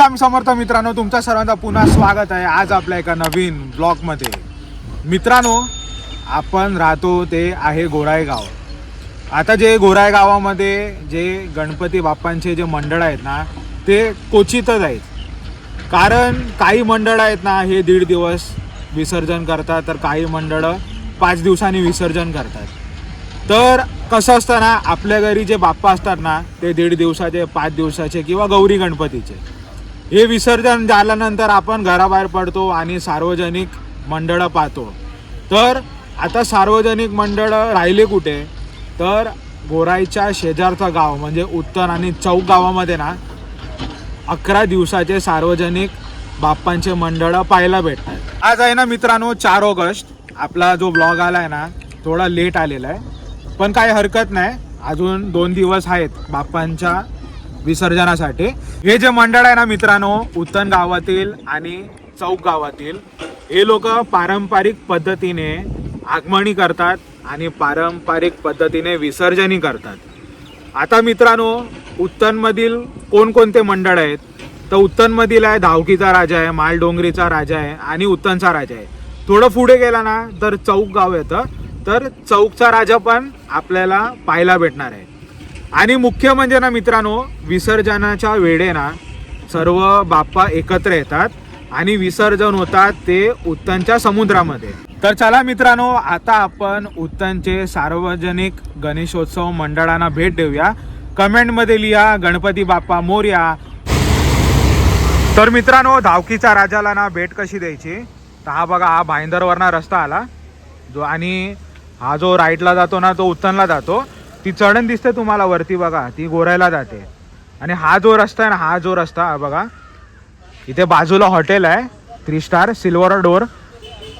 श्री स्वामी समर्थ मित्रांनो तुमच्या सर्वांचा पुन्हा स्वागत आहे आज आपल्या एका नवीन ब्लॉगमध्ये. मित्रांनो आपण राहतो ते आहे गोराई गाव आता जे गोराई गावामध्ये जे गणपती बाप्पांचे जे मंडळ आहेत ना ते क्वचितच आहेत. कारण काही मंडळ आहेत ना हे दीड दिवस विसर्जन करतात तर काही मंडळं पाच दिवसांनी विसर्जन करतात. तर कसं असतं ना आपल्या घरी जे बाप्पा असतात ना ते दीड दिवसाचे पाच दिवसाचे किंवा गौरी गणपतीचे. हे विसर्जन झाल्यानंतर आपण घराबाहेर पडतो आणि सार्वजनिक मंडळं पाहतो. तर आता सार्वजनिक मंडळं राहिले कुठे? तर गोराईच्या शेजारचं गाव म्हणजे उत्तर आणि चौक गावामध्ये ना अकरा दिवसाचे सार्वजनिक बाप्पांचे मंडळं पाहायला भेटतात. आज आहे ना मित्रांनो चार ऑगस्ट. आपला जो ब्लॉग आला आहे ना थोडा लेट आलेला आहे. पण काही हरकत नाही. अजून दोन दिवस आहेत बाप्पांच्या विसर्जनासाठी. हे जे मंडळ आहे ना मित्रांनो उत्तन गावातील आणि चौक गावातील हे लोक पारंपरिक पद्धतीने आगमनी करतात आणि पारंपरिक पद्धतीने विसर्जनी करतात. आता मित्रांनो उत्तनमधील कोणकोणते मंडळ आहेत? तर उत्तनमधील आहे धावकीचा राजा आहे मालडोंगरीचा राजा आहे आणि उत्तनचा राजा आहे. थोडं पुढे गेला ना तर चौक गाव येतं. तर चौकचा राजा पण आपल्याला पाहायला भेटणार आहे. आणि मुख्य म्हणजे ना मित्रांनो विसर्जनाच्या वेळे ना सर्व बाप्पा एकत्र येतात आणि विसर्जन होतात ते उत्तनच्या समुद्रामध्ये. तर चला मित्रांनो आता आपण उत्तनचे सार्वजनिक गणेशोत्सव मंडळांना भेट देऊया. कमेंटमध्ये लिहा गणपती बाप्पा मोर्या. तर मित्रांनो धावकीच्या राजाला ना भेट कशी द्यायची? तर हा बघा हा भाईंदरवरना रस्ता आला. जो आणि हा जो राईटला जातो ना तो उत्तनला जातो. ती चढण दिसते तुम्हाला वरती बघा ती गोरायला जाते. आणि हा जो रस्ता आहे ना हा जो रस्ता बघा इथे बाजूला हॉटेल आहे थ्री स्टार सिल्वर डोर.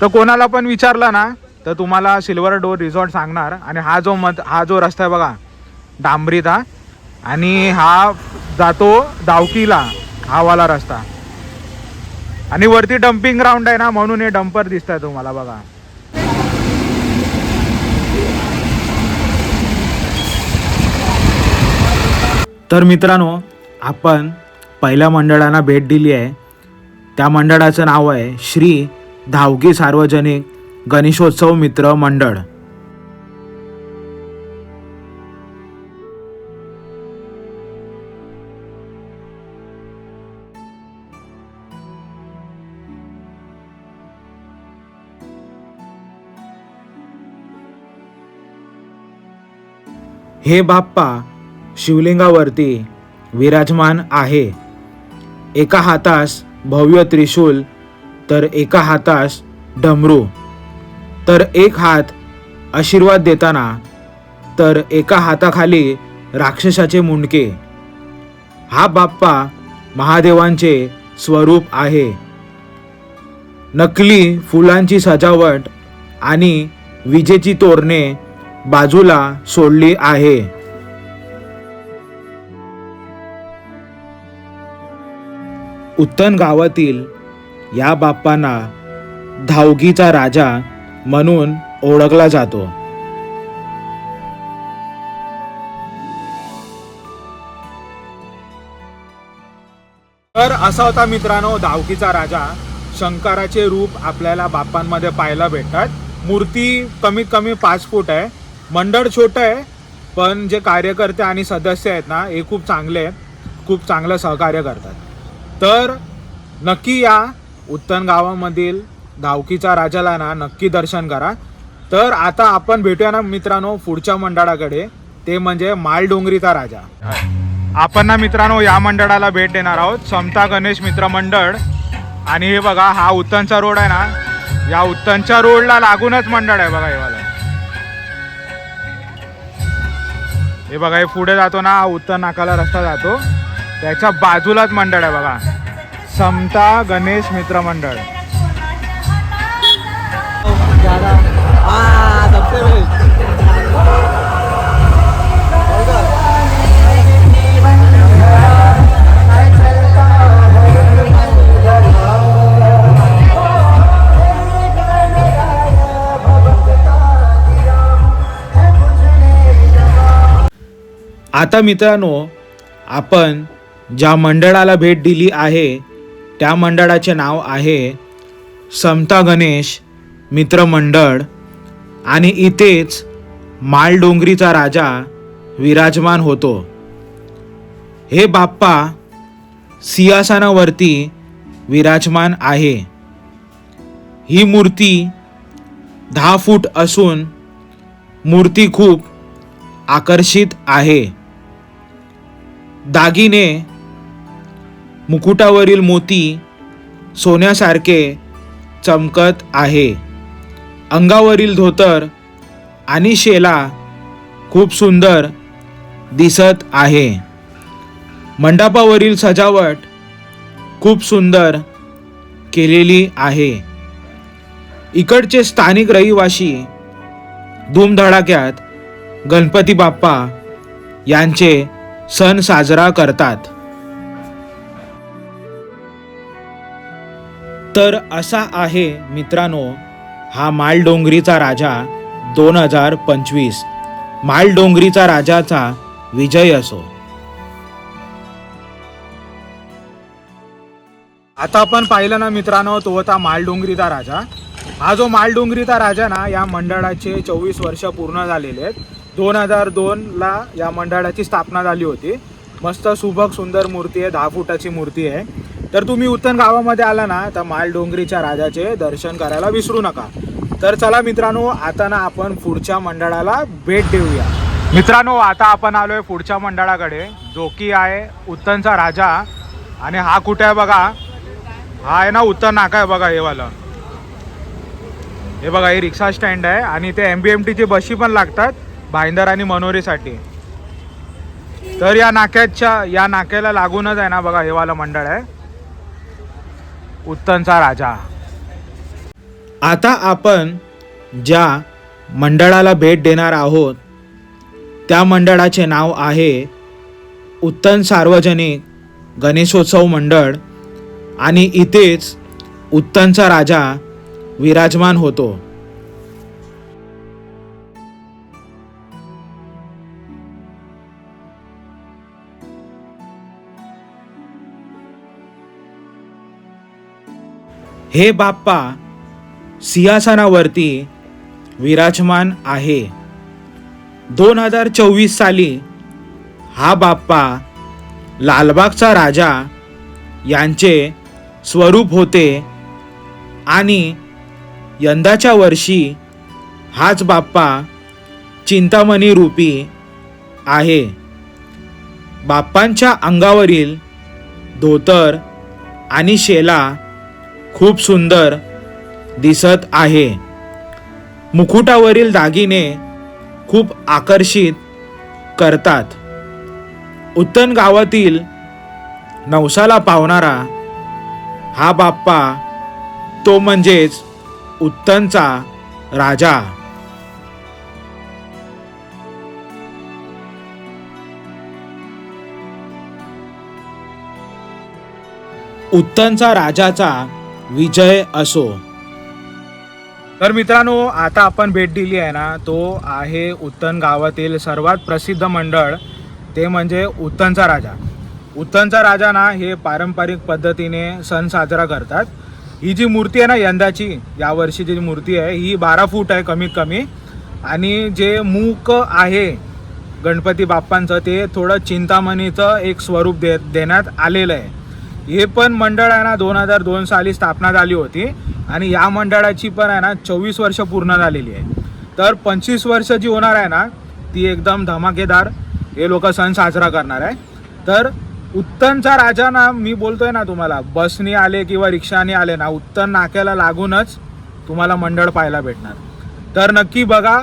तर कोणाला पण विचारलं ना तर तुम्हाला सिल्वर डोर रिसॉर्ट सांगणार. आणि हा जो मत हा जो रस्ता आहे बघा डांबरीचा आणि हा जातो दावकीला हा वाला रस्ता. आणि वरती डम्पिंग ग्राउंड आहे ना म्हणून हे डंपर दिसत आहे तुम्हाला बघा. तर मित्रांनो आपण पहिल्या मंडळांना भेट दिली आहे. त्या मंडळाचं नाव आहे श्री धावकी सार्वजनिक गणेशोत्सव मित्र मंडळ. हे बाप्पा शिवलिंगावरती विराजमान आहे. एका हातास भव्य त्रिशूल तर एका हातास डमरू. तर एक हात आशीर्वाद देताना तर एका हाताखाली राक्षसाचे मुंडके. हा बाप्पा महादेवांचे स्वरूप आहे. नकली फुलांची सजावट आणि विजेची तोरणे बाजूला सोडली आहे. उत्तन गावातील या बाप्पांना धावगीचा राजा म्हणून ओळखला जातो. तर असा होता मित्रांनो धावकीचा राजा. शंकराचे रूप आपल्याला बाप्पांमध्ये पाहायला भेटतात. मूर्ती कमीत कमी पाच फूट आहे. मंडळ छोटं आहे पण जे कार्यकर्ते आणि सदस्य आहेत ना हे खूप चांगले आहेत खूप चांगलं सहकार्य करतात. तर नक्की या उत्तन गावामधील धावकीचा राजाला ना नक्की दर्शन करा. तर आता आपण भेटूया ना मित्रांनो पुढच्या मंडळाकडे. ते म्हणजे मालडोंगरीचा राजा. आपण ना मित्रांनो या मंडळाला भेट देणार आहोत. समता गणेश मित्र मंडळ. आणि हे बघा हा उत्तनचा रोड आहे ना. या उत्तनच्या रोडला लागूनच मंडळ आहे बघा हे वाला. हे बघा हे पुढे जातो ना हा उत्तन नाकाला रस्ता जातो. त्याच्या बाजूलाच मंडळ आहे बघा. समता गणेश मित्र मंडळ. आता मित्रांनो आपण ज्या मंडळाला भेट दिली आहे त्या मंडळाचे नाव आहे समता गणेश मित्रमंडळ आणि इथेच मालडोंगरीचा राजा विराजमान होतो. हे बाप्पा सिंहासनावरती विराजमान आहे. ही मूर्ती दहा फूट असून मूर्ती खूप आकर्षित आहे. दागिने मुकुटावरील मोती सोन्यासारखे चमकत आहे. अंगावरील धोतर आणि शेला खूप सुंदर दिसत आहे. मंडपावरील सजावट खूप सुंदर केलेली आहे. इकडचे स्थानिक रहिवासी धूमधडाक्यात गणपती बाप्पा यांचे सण साजरा करतात. तर असा आहे मित्रांनो हा मालडोंगरीचा राजा दोन हजार पंचवीस. मालडोंगरीचा राजाचा विजय असो. आता आपण पाहिलं ना मित्रांनो तो होता मालडोंगरीचा राजा. हा जो मालडोंगरीचा राजा ना या मंडळाचे चोवीस वर्ष पूर्ण झालेले आहेत. दोन हजार दोनला या मंडळाची स्थापना झाली होती. मस्त सुबक सुंदर मूर्ती आहे दहा फुटाची मूर्ती आहे. तर तुम्ही उत्तन गावामध्ये आला ना तर मालडोंगरीच्या राजाचे दर्शन करायला विसरू नका. तर चला मित्रांनो आता ना आपण पुढच्या मंडळाला भेट देऊया. मित्रांनो आता आपण आलोय पुढच्या मंडळाकडे. जो की आहे उत्तनचा राजा आणि हा कुठे आहे बघा? हा आहे ना उत्तन नाका आहे बघा हे वाला. हे बघा हे रिक्षा स्टँड आहे आणि ते एम बी एम टीची बशी पण लागतात भाईंदर आणि मनोरीसाठी. तर या नाक्याच्या या नाक्याला लागूनच आहे ना बघा हे वाला मंडळ आहे. उत्तनचा राजा. आता आपण ज्या मंडळाला भेट देणार आहोत त्या मंडळाचे नाव आहे उत्तन सार्वजनिक गणेशोत्सव मंडळ आणि इथेच उत्तनचा राजा विराजमान होतो. हे बाप्पा सिंहासनावरती विराजमान आहे. दोन हजार चोवीस साली हा बाप्पा लालबागचा राजा यांचे स्वरूप होते आणि यंदाच्या वर्षी हाच बाप्पा चिंतामणी रूपी आहे. बाप्पांच्या अंगावरील धोतर आणि शेला खूप सुंदर दिसत आहे. मुकुटावरील दागिने खूप आकर्षित करतात. उत्तन गावातील नवसाला पावणारा हा बाप्पा तो म्हणजेच उत्तनचा राजा. उत्तनचा राजाचा विजय असो. तर मित्रांनो आता आपण भेट दिली आहे ना तो आहे उत्तन गावातील सर्वात प्रसिद्ध मंडळ ते म्हणजे उत्तनचा राजा. उत्तनचा राजा ना हे पारंपरिक पद्धतीने सण साजरा करतात. ही जी मूर्ती आहे ना यंदाची यावर्षीची जी मूर्ती आहे ही बारा फूट आहे कमीत कमी आणि जे मूक आहे गणपती बाप्पांचं ते थोडं चिंतामणीचं एक स्वरूप दे देण्यात आलेलं आहे. हे पण मंडळ आहे ना दोन हजार दोन साली स्थापना झाली होती. आणि या मंडळाची पण आहे ना चोवीस वर्ष पूर्ण झालेली आहे. तर पंचवीस वर्ष जी होणार आहे ना ती एकदम धमाकेदार हे लोक सण साजरा करणार आहे. तर उत्तनचा राजा ना मी बोलतोय ना तुम्हाला बसनी आले किंवा रिक्षाने आले ना उत्तन नाक्याला लागूनच तुम्हाला मंडळ पाहायला भेटणार. तर नक्की बघा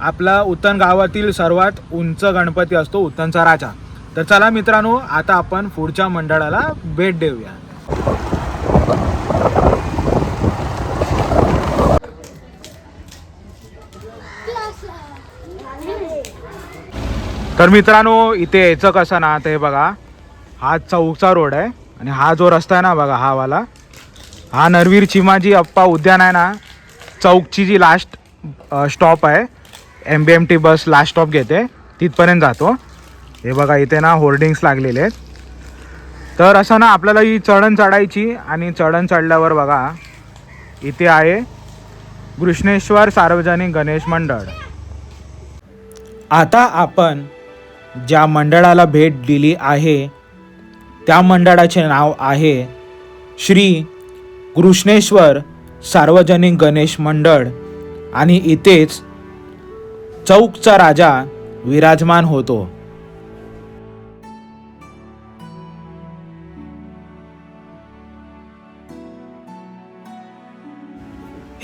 आपला उत्तन गावातील सर्वात उंच गणपती असतो उत्तनचा राजा. तर चला मित्रांनो आता आपण पुढच्या मंडळाला भेट देऊया. तर मित्रांनो इथे यायचं कसं ना ते बघा. हा चौकचा रोड आहे आणि हा जो रस्ता आहे ना बघा हा वाला. हा नरवीर चिमाजी अप्पा उद्यान आहे ना चौकची जी लास्ट स्टॉप आहे M B M T bus last stop घेते तिथपर्यंत जातो. हे बघा इथे ना होर्डिंग्स लागलेले आहेत. तर असं ना आपल्याला ही चढण चढायची आणि चढण चढल्यावर बघा इथे आहे कृष्णेश्वर सार्वजनिक गणेश मंडळ. आता आपण ज्या मंडळाला भेट दिली आहे त्या मंडळाचे नाव आहे श्री कृष्णेश्वर सार्वजनिक गणेश मंडळ. आणि इथेच चौकचा राजा विराजमान होतो.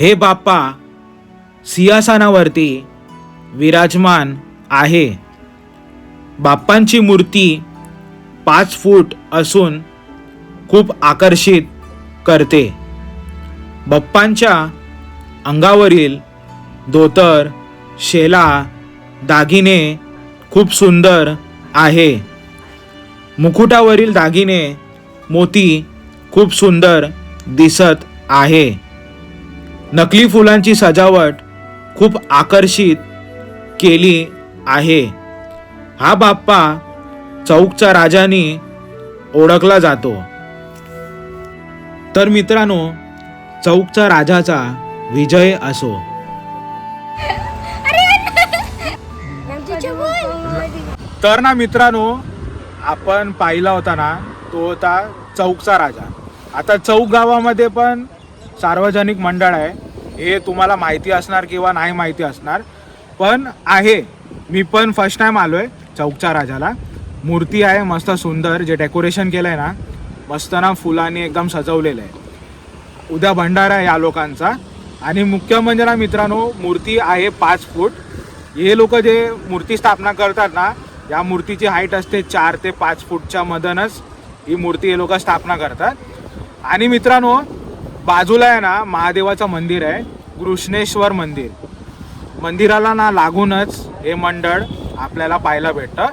हे बाप्पा सिंहासनावरती विराजमान आहे. बाप्पांची मूर्ती पाच फूट असून खूप आकर्षित करते. बाप्पांच्या अंगावरील धोतर शेला दागिने खूप सुंदर आहे. मुकुटावरील दागिने मोती खूप सुंदर दिसत आहे. नकली फुलांची सजावट खूप आकर्षित केली आहे. हा बाप्पा चौकचा राजानी ओळखला जातो. तर मित्रांनो चौकचा राजाचा विजय असो. तर ना मित्रांनो आपण पाहिला होता ना तो होता चौकचा राजा. आता चौक गावामध्ये पण सार्वजनिक मंडळ आहे. हे तुम्हाला माहिती असणार किंवा नाही माहिती असणार. पण आहे. मी पण फर्स्ट टाइम आलो आहे चौकच्या राजाला. मूर्ती आहे मस्त सुंदर. जे डेकोरेशन केलं आहे ना मस्त ना फुलांनी एकदम सजवलेलं आहे. उद्या भंडारा आहे या लोकांचा. आणि मुख्य म्हणजे ना मित्रांनो मूर्ती आहे पाच फूट. हे लोक जे मूर्ती स्थापना करतात ना या मूर्तीची हाईट असते चार ते पाच फूटच्या मधनच ही मूर्ती हे लोक स्थापना करतात. आणि मित्रांनो बाजूला आहे ना महादेवाचं मंदिर आहे कृष्णेश्वर मंदिर. मंदिराला ना लागूनच हे मंडळ आपल्याला पाहायला भेटतं.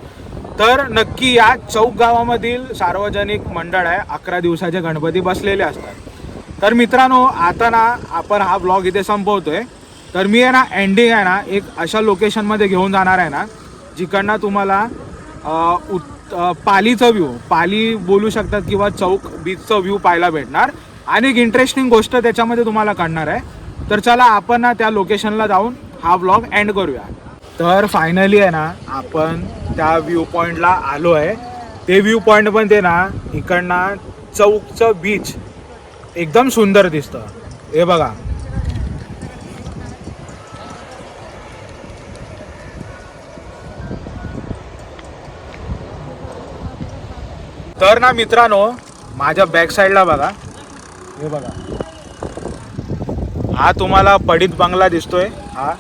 तर नक्की या चौक गावामधील सार्वजनिक मंडळ आहे अकरा दिवसाचे गणपती बसलेले असतात. तर मित्रांनो आता ना आपण हा ब्लॉग इथे संपवतोय. तर मी आहे ना एंडिंग आहे ना एक अशा लोकेशनमध्ये घेऊन जाणार आहे ना जिकडनं तुम्हाला उत् पालीचा व्ह्यू पाली बोलू शकतात किंवा चौक बीचचा व्ह्यू पाहायला भेटणार. आणि एक इंटरेस्टिंग गोष्ट त्याच्यामध्ये तुम्हाला कळणार आहे. तर चला आपण ना त्या लोकेशनला जाऊन हा ब्लॉग एंड करूया. तर फायनली आहे ना आपण त्या व्ह्यू पॉईंटला आलो आहे. ते व्ह्यू पॉईंट पण ते ना इकडनं चौकचं बीच एकदम सुंदर दिसतं. हे बघा. तर ना मित्रांनो माझ्या बॅक साईडला बघा. हे बघा. हा तुम्हाला पडित बंगला दिसतोय. हा.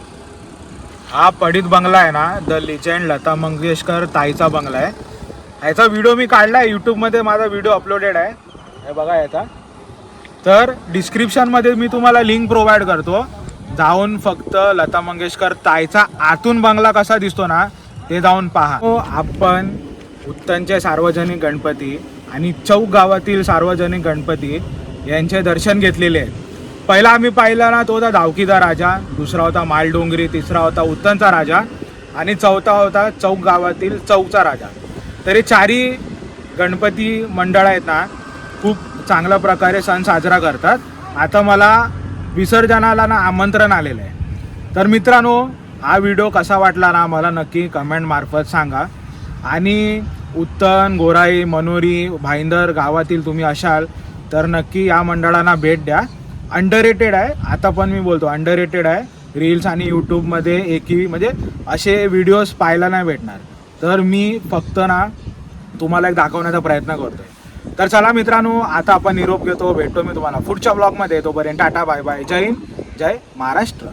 हा पडित बंगला आहे ना द लिजेंड लता मंगेशकर ताईचा बंगला आहे. ह्याचा व्हिडिओ मी काढला आहे यूट्यूबमध्ये माझा व्हिडिओ अपलोडेड आहे. हे बघा याचा तर डिस्क्रिप्शनमध्ये मी तुम्हाला लिंक प्रोव्हाइड करतो. जाऊन फक्त लता मंगेशकर ताईचा आतून बंगला कसा दिसतो ना ते जाऊन पहा. हो, आपण उत्तनचे सार्वजनिक गणपती आणि चौक गावातील सार्वजनिक गणपती यांचे दर्शन घेतलेले आहेत. पहिला आम्ही पाहिला ना तो होता धावकीचा राजा दुसरा होता मालडोंगरी तिसरा होता उत्तनचा राजा आणि चौथा होता चौक गावातील चौकचा राजा. तर हे गणपती मंडळ आहेत ना खूप चांगल्या प्रकारे सण साजरा करतात. आता मला विसर्जनाला ना आमंत्रण आलेलं आहे. तर मित्रांनो हा व्हिडिओ कसा वाटला ना मला नक्की कमेंट मार्फत सांगा. आणि उत्तन गोराई मनोरी भाईंदर गावातील तुम्ही असाल तर नक्की या मंडळांना भेट द्या. अंडररेटेड आहे. आता पण मी बोलतो अंडररेटेड आहे. रील्स आणि यूट्यूबमध्ये एकही म्हणजे असे व्हिडिओज पाहायला नाही भेटणार. तर मी फक्त ना तुम्हाला एक दाखवण्याचा प्रयत्न करतोय. तर चला मित्रांनो आता आपण निरोप घेतो. भेटतो मी तुम्हाला पुढच्या ब्लॉगमध्ये तोपर्यंत टाटा बाय बाय जय हिंद जय महाराष्ट्र.